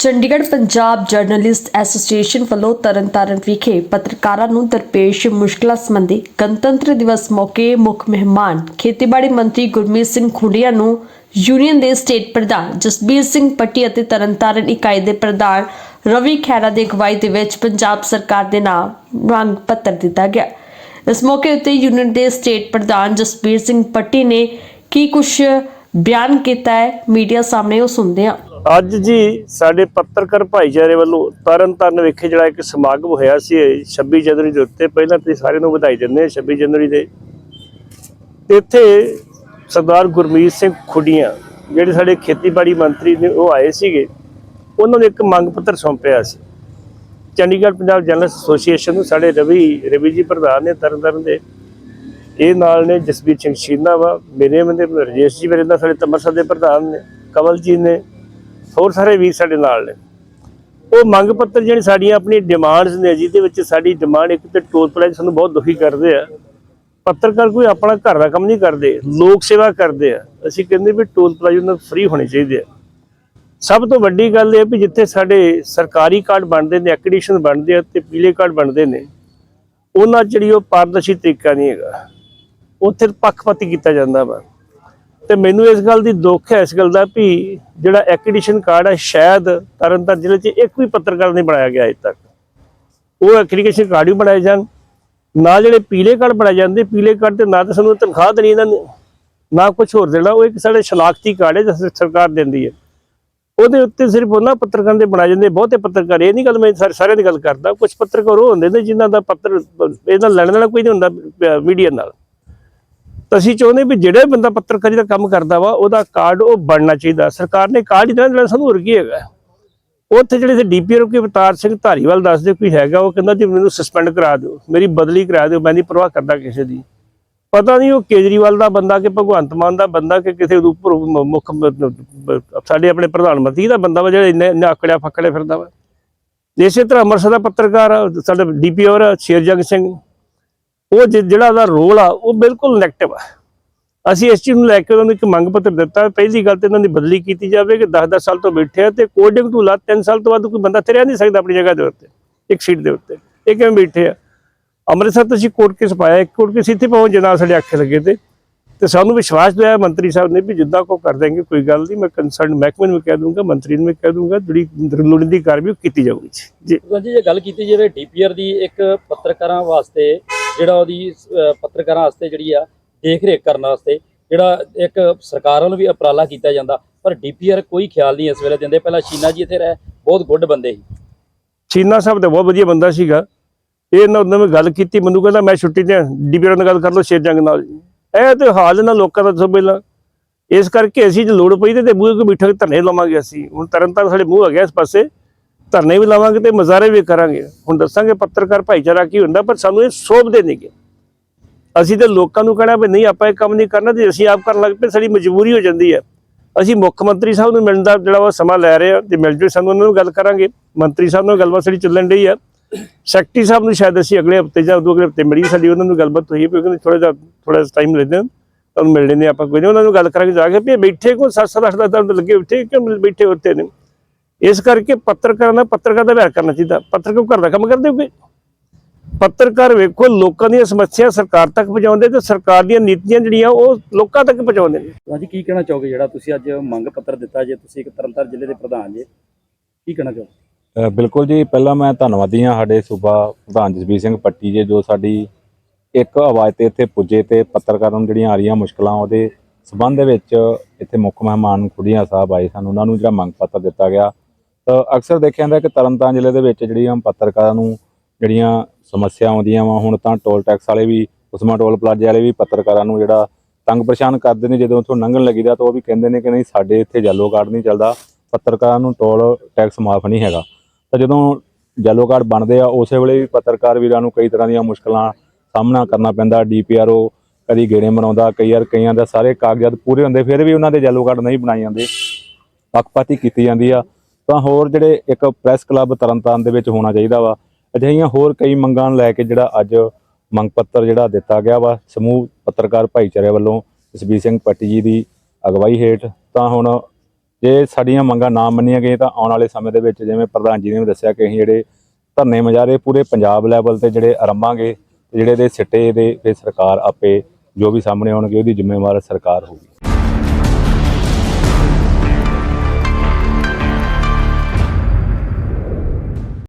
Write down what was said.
Chandigarh Punjab journalist association ਵੱਲੋਂ ਤਰਨਤਾਰਨ ਵਿਖੇ ਪੱਤਰਕਾਰਾਂ ਨੂੰ ਦਰਪੇਸ਼ ਮੁਸ਼ਕਲਾਂ ਸੰਬੰਧੀ ਗਣਤੰਤਰ ਦਿਵਸ ਮੌਕੇ ਮੁੱਖ ਮਹਿਮਾਨ ਖੇਤੀਬਾੜੀ ਮੰਤਰੀ ਗੁਰਮੀਤ ਸਿੰਘ ਖੁੰਡੀਆਂ ਨੂੰ ਯੂਨੀਅਨ ਦੇ ਸਟੇਟ ਪ੍ਰਧਾਨ ਜਸਬੀਰ ਸਿੰਘ ਪੱਟੀ ਅਤੇ ਤਰਨਤਾਰਨ ਇਕਾਈ ਦੇ ਪ੍ਰਧਾਨ ਰਵੀ ਖੈਰਾ ਦੀ ਅਗਵਾਈ ਦੇ ਵਿੱਚ ਪੰਜਾਬ ਸਰਕਾਰ ਦੇ ਨਾਮ ਮੰਗ ਪੱਤਰ ਦਿੱਤਾ ਗਿਆ। ਇਸ ਮੌਕੇ ਉੱਤੇ ਯੂਨੀਅਨ ਦੇ ਸਟੇਟ ਪ੍ਰਧਾਨ ਜਸਬੀਰ ਸਿੰਘ ਪੱਟੀ ਨੇ ਕੀ ਕੁਝ ਬਿਆਨ ਕੀਤਾ ਹੈ, ਮੀਡੀਆ ਸਾਹਮਣੇ ਉਹ ਸੁਣਦੇ ਹਾਂ। ਅੱਜ ਜੀ ਸਾਡੇ ਪੱਤਰਕਾਰ ਭਾਈਚਾਰੇ ਵੱਲੋਂ ਤਰਨਤਾਰਨ ਵਿਖੇ ਜਿਹੜਾ ਇੱਕ ਸਮਾਗਮ ਹੋਇਆ ਸੀ, ਇਹ 26 ਜਨਵਰੀ ਦੇ ਉੱਤੇ। ਪਹਿਲਾਂ ਤੇ ਸਾਰਿਆਂ ਨੂੰ ਵਧਾਈ ਦਿੰਦੇ ਹਾਂ 26 ਜਨਵਰੀ ਦੇ। ਇੱਥੇ ਸਰਦਾਰ ਗੁਰਮੀਤ ਸਿੰਘ ਖੁੱਡੀਆਂ, ਜਿਹੜੇ ਸਾਡੇ ਖੇਤੀਬਾੜੀ ਮੰਤਰੀ ਨੇ, ਉਹ ਆਏ ਸੀਗੇ। ਉਹਨਾਂ ਨੂੰ ਇੱਕ ਮੰਗ ਪੱਤਰ ਸੌਂਪਿਆ ਸੀ। ਚੰਡੀਗੜ੍ਹ ਪੰਜਾਬ ਜਰਨਲਿਸਟ ਐਸੋਸੀਏਸ਼ਨ ਨੂੰ ਸਾਡੇ ਰਵੀ ਰਵੀ ਜੀ ਪ੍ਰਧਾਨ ਨੇ ਤਰਨਤਾਰਨ ਦੇ ਇਹ ਨਾਲ ਨੇ ਜਸਬੀਰ ਸਿੰਘ ਸ਼ੀਨਾ ਵਾ ਮੇਰੇ ਬੰਦੇ ਰਜੇਸ਼ ਜੀ ਮੇਰੇ ਨਾਲ, ਸਾਡੇ ਤਮਰਸਰ ਦੇ ਪ੍ਰਧਾਨ ਨੇ ਕਵਲ ਜੀ ਨੇ, ਹੋਰ ਸਾਰੇ ਵੀਰ ਸਾਡੇ ਨਾਲ ਨੇ। ਉਹ ਮੰਗ ਪੱਤਰ ਜਿਹੜੀ ਸਾਡੀਆਂ ਆਪਣੀ ਡਿਮਾਂਡਸ ਨੇ ਜਿਹਦੇ ਵਿੱਚ ਸਾਡੀ ਡਿਮਾਂਡ ਇੱਕ ਤੇ ਟੋਲ ਪਲਾਜ਼ਾ ਸਾਨੂੰ ਬਹੁਤ ਦੁਖੀ ਕਰਦੇ ਆ। ਪੱਤਰਕਾਰ ਕੋਈ ਆਪਣਾ ਘਰ ਦਾ ਕੰਮ ਨਹੀਂ ਕਰਦੇ, ਲੋਕ ਸੇਵਾ ਕਰਦੇ ਆ। ਅਸੀਂ ਕਹਿੰਦੇ ਵੀ ਟੋਲ ਪਲਾਜ਼ਾ ਉਹਨਾਂ ਫ੍ਰੀ ਹੋਣੇ ਚਾਹੀਦੇ ਆ। ਸਭ ਤੋਂ ਵੱਡੀ ਗੱਲ ਇਹ ਵੀ ਜਿੱਥੇ ਸਾਡੇ ਸਰਕਾਰੀ ਕਾਰਡ ਬਣਦੇ ਨੇ ਐਕ੍ਰੀਡੇਸ਼ਨ ਬਣਦੇ ਆ ਤੇ ਪੀਲੇ ਕਾਰਡ ਬਣਦੇ ਨੇ। ਉਹਨਾਂ 'ਚ ਜਿਹੜੀ ਉਹ ਪਾਰਦਰਸ਼ੀ ਤਰੀਕਾ ਨਹੀਂ ਹੈਗਾ। ਉੱਥੇ ਪੱਖਪਾਤੀ ਕੀਤਾ ਜਾਂਦਾ ਵਾ। ਤੇ ਮੈਨੂੰ ਇਸ ਗੱਲ ਦੀ ਦੁੱਖ ਹੈ, ਇਸ ਗੱਲ ਦਾ ਵੀ ਜਿਹੜਾ ਐਕ੍ਰੀਡੇਸ਼ਨ ਕਾਰਡ ਹੈ, ਸ਼ਾਇਦ ਤਰਨਤਾਰਨ ਜ਼ਿਲ੍ਹੇ 'ਚ ਇੱਕ ਵੀ ਪੱਤਰਕਾਰ ਨਹੀਂ ਬਣਾਇਆ ਗਿਆ ਅਜੇ ਤੱਕ। ਉਹ ਐਕ੍ਰੀਡੇਸ਼ਨ ਕਾਰਡ ਵੀ ਬਣਾਏ ਜਾਣ, ਨਾ ਜਿਹੜੇ ਪੀਲੇ ਕਾਰਡ ਬਣਾਏ ਜਾਂਦੇ, ਪੀਲੇ ਕਾਰਡ ਤੇ ਨਾ ਤਾਂ ਸਾਨੂੰ ਤਨਖਾਹ ਦੇਣੀ ਇਹਨਾਂ ਨੇ, ਨਾ ਕੁਝ ਹੋਰ ਦੇਣਾ, ਉਹ ਇੱਕ ਸਾਡੇ ਸ਼ਨਾਖਤੀ ਕਾਰਡ ਹੈ ਜਿਸ ਸਰਕਾਰ ਦਿੰਦੀ ਹੈ। ਉਹਦੇ ਉੱਤੇ ਸਿਰਫ ਉਹਨਾਂ ਪੱਤਰਕਾਰਾਂ ਦੇ ਬਣਾਏ ਜਾਂਦੇ ਬਹੁਤੇ ਪੱਤਰਕਾਰ, ਇਹ ਨਹੀਂ ਗੱਲ ਮੈਂ ਸਾਰਿਆਂ ਦੀ ਗੱਲ ਕਰਦਾ ਕੁਝ ਪੱਤਰਕਾਰ ਉਹ ਹੁੰਦੇ ਨੇ ਜਿਨ੍ਹਾਂ ਦਾ ਪੱਤਰ, ਇਹਨਾਂ ਲੈਣ ਦੇਣਾ ਕੋਈ ਨਹੀਂ ਹੁੰਦਾ ਮੀਡੀਆ ਨਾਲ। ਤਾਂ ਅਸੀਂ ਚਾਹੁੰਦੇ ਵੀ ਜਿਹੜਾ ਬੰਦਾ ਪੱਤਰਕਾਰੀ ਦਾ ਕੰਮ ਕਰਦਾ ਵਾ ਉਹਦਾ ਕਾਰਡ ਉਹ ਬਣਨਾ ਚਾਹੀਦਾ। ਸਰਕਾਰ ਨੇ ਕਾਰਡ ਹੀ ਦੇਣਾ ਜਿਹੜਾ ਸਾਨੂੰ ਹੋਰ ਕੀ ਹੈਗਾ। ਉੱਥੇ ਜਿਹੜੇ ਡੀਪੀਆਰ ਕੇ ਅਵਤਾਰ ਸਿੰਘ ਧਾਰੀਵਾਲ ਦੱਸਦੇ ਕੋਈ ਹੈਗਾ ਉਹ ਕਹਿੰਦਾ ਜੀ ਮੈਨੂੰ ਸਸਪੈਂਡ ਕਰਾ ਦਿਓ ਮੇਰੀ ਬਦਲੀ ਕਰਾ ਦਿਓ ਮੈਂ ਨਹੀਂ ਪਰਵਾਹ ਕਰਦਾ ਕਿਸੇ ਦੀ। ਪਤਾ ਨਹੀਂ ਉਹ ਕੇਜਰੀਵਾਲ ਦਾ ਬੰਦਾ ਕਿ ਭਗਵੰਤ ਮਾਨ ਦਾ ਬੰਦਾ ਕਿ ਕਿਸੇ ਦੇ ਉੱਪਰ ਮੁੱਖ ਸਾਡੇ ਆਪਣੇ ਪ੍ਰਧਾਨ ਮੰਤਰੀ ਦਾ ਬੰਦਾ ਵਾ ਜਿਹੜਾ ਇੰਨਾ ਇੰਨੇ ਆਕੜਿਆ ਫੱਕੜਿਆ ਫਿਰਦਾ ਵਾ। ਇਸੇ ਤਰ੍ਹਾਂ ਅੰਮ੍ਰਿਤਸਰ ਦਾ ਪੱਤਰਕਾਰ ਆ, ਸਾਡਾ ਡੀਪੀਆਰ ਸ਼ੇਰਜੰਗ ਸਿੰਘ। ਉਹ ਜਿ- ਜਿਹੜਾ ਉਹਦਾ ਰੋਲ ਆ, ਉਹ ਬਿਲਕੁਲ ਨੈਗੇਟਿਵ ਆ। ਅਸੀਂ ਇਸ ਚੀਜ਼ ਨੂੰ ਲੈ ਕੇ ਉਹਨਾਂ ਨੂੰ ਇੱਕ ਮੰਗ ਪੱਤਰ ਦਿੱਤਾ, ਪਹਿਲੀ ਗੱਲ ਤੇ ਇਹਨਾਂ ਦੀ ਬਦਲੀ ਕੀਤੀ ਜਾਵੇ ਕਿ 10-10 ਸਾਲ ਤੋਂ ਬੈਠੇ ਆ ਤੇ ਕੋਡਿੰਗ ਤੋਂ ਲਾ 3 ਸਾਲ ਤੋਂ ਬਾਅਦ ਕੋਈ ਬੰਦਾ ਤੇ ਨਹੀਂ ਸਕਦਾ ਆਪਣੀ ਜਗ੍ਹਾ ਦੇ ਉੱਤੇ, ਇੱਕ ਸੀਟ ਦੇ ਉੱਤੇ। ਇਹ ਕਿਵੇਂ ਬੈਠੇ ਆ? ਅੰਮ੍ਰਿਤਸਰ ਤੋਂ ਅਸੀਂ ਕੋਰਟ ਕੇਸ ਪਾਇਆ, ਇੱਕ ਕੋਰਟ ਕੇਸ ਇੱਥੇ ਪਹੁੰਚ ਜਨਾ ਸਾਡੇ ਅੱਖੇ ਲੱਗੇ ਤੇ। ਤੇ ਸਾਨੂੰ ਵਿਸ਼ਵਾਸ ਦਿਵਾਇਆ ਮੰਤਰੀ ਸਾਹਿਬ ਨੇ ਵੀ ਜਿੱਦਾਂ ਕੋ ਕਰ ਦੇਣਗੇ ਕੋਈ ਗੱਲ ਨਹੀਂ, ਮੈਂ ਕੰਸਰਨ ਮਹਿਕਮੇ ਨੂੰ ਵੀ ਕਹਿ ਦੂੰਗਾ ਮੰਤਰੀ ਨੂੰ ਵੀ ਕਹਿ ਦੂੰਗਾ ਜਿਹੜੀ ਲੋੜੀਂਦੀ ਕਾਰਵਾਈ ਉਹ ਕੀਤੀ ਜਾਊਗੀ। ਜੀ। ਜੀ, ਜੇ ਗੱਲ ਕੀਤੀ ਜਾਵੇ ਡੀਪੀਆਰ ਦੀ ਇੱਕ ਪੱਤਰਕਾਰਾਂ ਵਾਸਤੇ ਜਿਹੜਾ ਉਹਦੀ ਅਹ, ਪੱਤਰਕਾਰਾਂ ਵਾਸਤੇ ਜਿਹੜੀ ਆ ਦੇਖ ਰੇਖ ਕਰਨ ਵਾਸਤੇ ਜਿਹੜਾ ਇੱਕ ਸਰਕਾਰ ਵੱਲੋਂ ਵੀ ਉਪਰਾਲਾ ਕੀਤਾ ਜਾਂਦਾ ਪਰ ਡੀਪੀਆਰ ਕੋਈ ਖਿਆਲ ਨਹੀਂ ਇਸ ਵੇਲੇ ਦਿੰਦੇ। ਪਹਿਲਾਂ ਸ਼ੀਨਾ ਜੀ ਇੱਥੇ ਰਹੇ ਬਹੁਤ ਗੁੱਡ ਬੰਦੇ ਸੀ। ਚੀਨਾ ਸਾਹਿਬ ਤਾਂ ਬਹੁਤ ਵਧੀਆ ਬੰਦਾ ਸੀਗਾ। ਇਹ ਨਾ ਉਹਨਾਂ ਨੇ ਗੱਲ ਕੀਤੀ ਮੈਨੂੰ ਕਹਿੰਦਾ ਮੈਂ ਛੁੱਟੀ ਤੇ ਡੀਪੀਆਰ ਨਾਲ ਗੱਲ ਕਰ ਲਓ ਸ਼ੇਰ ਜੰਗ ਨਾਲ। ਇਹ ਤੇ ਹਾਲ ਨਾ ਲੋਕਾਂ ਦਾ ਦੱਸੋ ਪਹਿਲਾਂ। ਇਸ ਕਰਕੇ ਅਸੀਂ ਜੇ ਲੋੜ ਪਈ ਤੇ ਬੂਹੇ ਕੋ ਬਿਠਾ ਕੇ ਧਰਨੇ ਲਾਵਾਂਗੇ ਅਸੀਂ। ਹੁਣ ਤਰਨਤਾਰਨ ਸਾਡੇ ਮੂੰਹ ਆ ਗਿਆ ਇਸ ਪਾਸੇ। ਧਰਨੇ ਵੀ ਲਾਵਾਂਗੇ ਤੇ ਮਜ਼ਾਰੇ ਵੀ ਕਰਾਂਗੇ। ਹੁਣ ਦੱਸਾਂਗੇ ਪੱਤਰਕਾਰ ਭਾਈਚਾਰਾ ਕੀ ਹੁੰਦਾ, ਪਰ ਸਾਨੂੰ ਇਹ ਸੋਭਦੇ ਨਹੀਂਗੇ ਅਸੀਂ ਤੇ ਲੋਕਾਂ ਨੂੰ ਕਹਿਣਾ ਵੀ ਨਹੀਂ, ਆਪਾਂ ਇਹ ਕੰਮ ਨਹੀਂ ਕਰਨਾ ਤੇ ਅਸੀਂ ਆਪ ਕਰਨ ਲੱਗ ਪਏ, ਸਾਡੀ ਮਜਬੂਰੀ ਹੋ ਜਾਂਦੀ ਹੈ। ਅਸੀਂ ਮੁੱਖ ਮੰਤਰੀ ਸਾਹਿਬ ਨੂੰ ਮਿਲਣ ਦਾ ਜਿਹੜਾ ਉਹ ਸਮਾਂ ਲੈ ਰਹੇ ਆ ਤੇ ਮਿਲ ਜੂ ਸਾਨੂੰ ਉਹਨਾਂ ਨੂੰ ਗੱਲ ਕਰਾਂਗੇ। ਮੰਤਰੀ ਸਾਹਿਬ ਨਾਲ ਗੱਲਬਾਤ ਸਾਡੀ ਚੱਲਣ ਰਹੀ ਆ ਸੈਕਟਰੀ ਸਾਹਿਬ ਨੂੰ ਸ਼ਾਇਦ ਅਸੀਂ ਅਗਲੇ ਹਫ਼ਤੇ ਜਾਂ ਉਦੋਂ ਅਗਲੇ ਹਫ਼ਤੇ ਮਿਲੀ, ਸਾਡੀ ਉਹਨਾਂ ਨੂੰ ਗੱਲਬਾਤ ਹੋਈ ਹੈ, ਵੀ ਥੋੜਾ ਜਿਹਾ ਥੋੜਾ ਜਿਹਾ ਟਾਈਮ ਲੈਂਦੇ ਹਨ ਤੁਹਾਨੂੰ ਮਿਲ ਲੈਂਦੇ ਆਪਾਂ ਕੋਈ। ਨਹੀਂ ਉਹਨਾਂ ਨੂੰ ਗੱਲ ਕਰਾਂਗੇ, ਜਾ ਕੇ ਵੀ ਇਹ ਬੈਠੇ ਕੋ 7-7 8 ਦਾ ਲੱਗੇ ਬੈਠੇ, ਕਿਉਂ ਬੈਠੇ ਉੱਤੇ ਨੇ? ਇਸ ਕਰਕੇ ਪੱਤਰਕਾਰਾਂ ਦਾ ਪੱਤਰਕਾਰ ਦਾ ਵਿਹਾਰ ਕਰਨਾ ਚਾਹੀਦਾ। ਪੱਤਰਕਾਰ ਘਰ ਦਾ ਕੰਮ ਕਰਦੇ ਹੋਗੇ? ਪੱਤਰਕਾਰ ਵੇਖੋ ਲੋਕਾਂ ਦੀਆਂ ਸਮੱਸਿਆ ਸਰਕਾਰ ਤੱਕ ਪਹੁੰਚਾਉਂਦੇ ਤੇ ਸਰਕਾਰ ਦੀਆਂ ਨੀਤੀਆਂ ਜਿਹੜੀਆਂ ਉਹ ਲੋਕਾਂ ਤੱਕ ਪਹੁੰਚਾਉਂਦੇ ਨੇ। ਹਾਂਜੀ ਕੀ ਕਹਿਣਾ ਚਾਹੋਗੇ ਜਿਹੜਾ ਤੁਸੀਂ ਅੱਜ ਮੰਗ ਪੱਤਰ ਦਿੱਤਾ ਜੇ ਤੁਸੀਂ ਇੱਕ ਤਰਨਤਾਰਨ ਜ਼ਿਲ੍ਹੇ ਦੇ ਪ੍ਰਧਾਨ ਜੇ ਕੀ ਕਹਿਣਾ ਚਾਹੋਗੇ? ਅ, ਬਿਲਕੁਲ ਜੀ ਪਹਿਲਾਂ ਮੈਂ ਧੰਨਵਾਦੀ ਹਾਂ ਸਾਡੇ ਸੂਬਾ ਪ੍ਰਧਾਨ ਜਸਬੀਰ ਸਿੰਘ ਪੱਟੀ ਜੀ ਜੋ ਸਾਡੀ ਇੱਕ ਆਵਾਜ਼ ਤੇ ਇੱਥੇ ਪੁੱਜੇ ਤੇ ਪੱਤਰਕਾਰਾਂ ਨੂੰ ਜਿਹੜੀਆਂ ਆ ਰਹੀਆਂ ਮੁਸ਼ਕਲਾਂ ਉਹਦੇ ਸਬੰਧ ਦੇ ਵਿੱਚ ਇੱਥੇ ਮੁੱਖ ਮਹਿਮਾਨ ਖੁੱਡੀਆਂ ਸਾਹਿਬ ਆਏ ਸਨ। ਉਹਨਾਂ ਨੂੰ ਜਿਹੜਾ ਮੰਗ ਪੱਤਰ ਦਿੱਤਾ ਗਿਆ ਤਾਂ ਅਕਸਰ ਦੇਖਿਆ ਜਾਂਦਾ ਕਿ ਤਰਨਤਾਰਨ ਜ਼ਿਲ੍ਹੇ ਦੇ ਵਿੱਚ ਜਿਹੜੀਆਂ ਪੱਤਰਕਾਰਾਂ ਨੂੰ ਜਿਹੜੀਆਂ ਸਮੱਸਿਆ ਆਉਂਦੀਆਂ ਵਾ, ਹੁਣ ਤਾਂ ਟੋਲ ਟੈਕਸ ਵਾਲੇ ਵੀ, ਉਸਮਾ ਟੋਲ ਪਲਾਜ਼ੇ ਵਾਲੇ ਵੀ ਪੱਤਰਕਾਰਾਂ ਨੂੰ ਜਿਹੜਾ ਤੰਗ ਪਰੇਸ਼ਾਨ ਕਰਦੇ ਨੇ, ਜਦੋਂ ਉੱਥੋਂ ਲੰਘਣ ਲੱਗੀਦਾ ਤਾਂ ਉਹ ਵੀ ਕਹਿੰਦੇ ਨੇ ਕਿ ਨਹੀਂ, ਸਾਡੇ ਇੱਥੇ ਜੈਲੋ ਕਾਰਡ ਨਹੀਂ ਚੱਲਦਾ, ਪੱਤਰਕਾਰਾਂ ਨੂੰ ਟੋਲ ਟੈਕਸ ਮਾਫ ਨਹੀਂ ਹੈਗਾ। ਤਾਂ ਜਦੋਂ ਜੈਲੋ ਕਾਰਡ ਬਣਦੇ ਆ, ਉਸੇ ਵੇਲੇ ਵੀ ਪੱਤਰਕਾਰ ਵੀਰਾਂ ਨੂੰ ਕਈ ਤਰ੍ਹਾਂ ਦੀਆਂ ਮੁਸ਼ਕਲਾਂ ਸਾਹਮਣਾ ਕਰਨਾ ਪੈਂਦਾ ਡੀਪੀਆਰਓ ਕਦੀ ਗੇੜੇ ਮਨਾਉਂਦਾ ਕਈ ਵਾਰ ਕਈਆਂ ਦਾ ਸਾਰੇ ਕਾਗਜ਼ਾਤ ਪੂਰੇ ਹੁੰਦੇ, ਫਿਰ ਵੀ ਉਹਨਾਂ ਦੇ ਜੈਲੋ ਕਾਰਡ ਨਹੀਂ ਬਣਾਏ ਜਾਂਦੇ। ਪੱਖਪਾਤੀ ਕੀਤੀ ਜਾਂਦੀ ਆ। ਤਾਂ ਹੋਰ ਜਿਹੜੇ ਇੱਕ ਪ੍ਰੈਸ ਕਲੱਬ ਤਰਨਤਾਰਨ ਦੇ ਵਿੱਚ ਹੋਣਾ ਚਾਹੀਦਾ ਵਾ, ਅਜਿਹੀਆਂ ਹੋਰ ਕਈ ਮੰਗਾਂ ਨੂੰ ਲੈ ਕੇ ਜਿਹੜਾ ਅੱਜ ਮੰਗ ਪੱਤਰ ਜਿਹੜਾ ਦਿੱਤਾ ਗਿਆ ਵਾ, ਸਮੂਹ ਪੱਤਰਕਾਰ ਭਾਈਚਾਰੇ ਵੱਲੋਂ ਜਸਬੀਰ ਸਿੰਘ ਪੱਟੀ ਜੀ ਦੀ ਅਗਵਾਈ ਹੇਠ, ਤਾਂ ਹੁਣ ਜੇ ਸਾਡੀਆਂ ਮੰਗਾਂ ਨਾ ਮੰਨੀਆਂ ਗਈਆਂ ਤਾਂ ਆਉਣ ਵਾਲੇ ਸਮੇਂ ਦੇ ਵਿੱਚ ਜਿਵੇਂ ਪ੍ਰਧਾਨ ਜੀ ਨੇ ਵੀ ਦੱਸਿਆ ਕਿ ਅਸੀਂ ਜਿਹੜੇ ਧਰਨੇ ਮੁਜ਼ਾਹਰੇ ਪੂਰੇ ਪੰਜਾਬ ਲੈਵਲ ਤੇ ਜਿਹੜੇ ਆਰੰਭਾਂਗੇ ਤੇ ਜਿਹੜੇ ਦੇ ਸਿੱਟੇ ਦੇ ਫਿਰ ਸਰਕਾਰ ਆਪੇ ਜੋ ਵੀ ਸਾਹਮਣੇ ਆਉਣਗੇ, ਉਹਦੀ ਜ਼ਿੰਮੇਵਾਰ ਸਰਕਾਰ ਹੋਊਗੀ।